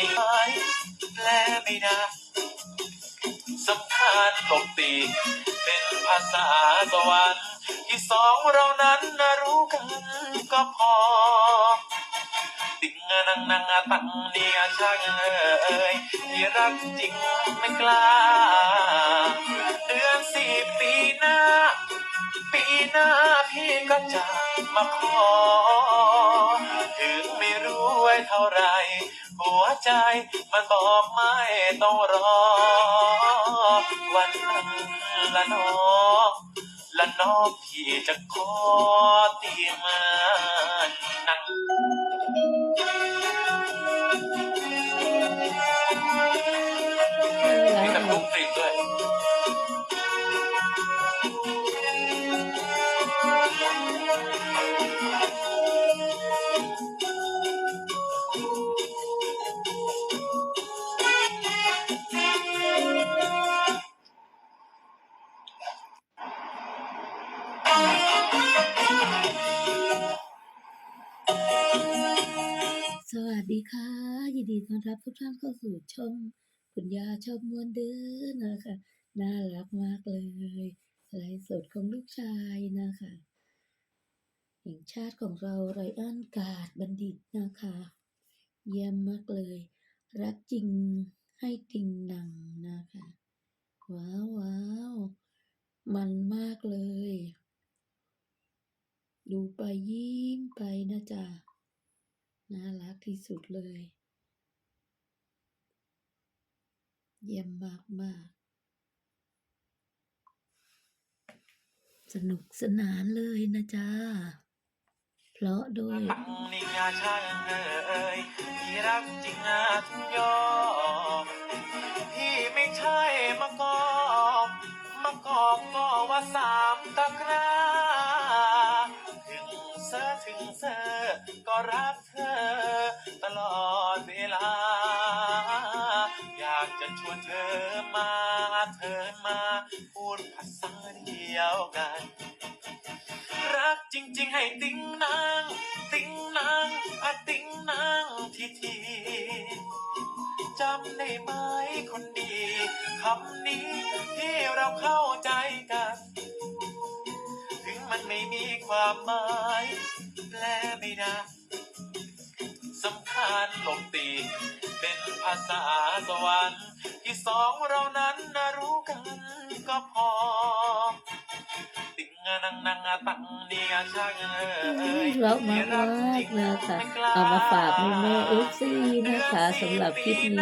นี้แลไม่ได้สำคัญตกตี เป็นภาษาสวรรค์ที่สองเรานั้นน่ะรู้กันก็พอ ติงนังนังตังเนียช่างเอ่ยที่รักจริงไม่กล้า เดือนสี่ปีหน้า ปีหน้าพี่ก็จะมาขอ ถึงไม่รู้ไว้เท่าไรหัว ใจมันบอกไม่ต้องรอ วันนั้นละน้องละน้องพี่จะขอตีมานั่ง สวัสดีค่ะ ยินดีต้อนรับทุกท่านเข้าสู่ช่องคุณยาชอบมวนเดือนนะคะน่ารักมากเลยไลฟ์สดของลูกชายนะคะแห่งชาติของเราไรอันกาดบัณฑิตนะคะ เยี่ยมมากเลย รักจริงให้จริงหนังนะคะ ว้าวว้าวมันมากเลย ดูไปยิ้มไปนะจ๊ะ น่ารักที่สุดเลย เยี่ยมมากมากสนุกสนานเลยนะจ๊ะ เพราะด้วยตังนิยาช่างเอ่ยที่รักจริงอาทุนยอมพี่ไม่ใช่มะกอบมะกอบก็ว่าสามตะกร้า เสอถึงเสอก็รักเธอ ตลอดเวลา อยากจะชวนเธอมาเธอมาพูดภาษาเดียวกัน รักจริง ๆ ให้ติ้งนางติ้งนางอะติ้งนางทีทีจำได้ไหมคนดีคำนี้ที่เราเข้าใจกัน มันไม่มีความหมายแปลไม่ได้สำคัญลงตีเป็นภาษาสวรรค์ที่สองเรานั้นน่ะรู้กันก็พอ ติงนังนังตังนียช่างเอ่ยเรามากมากนะคะเอามาฝากแม่แม่เอฟซีนะคะสำหรับคลิปนี้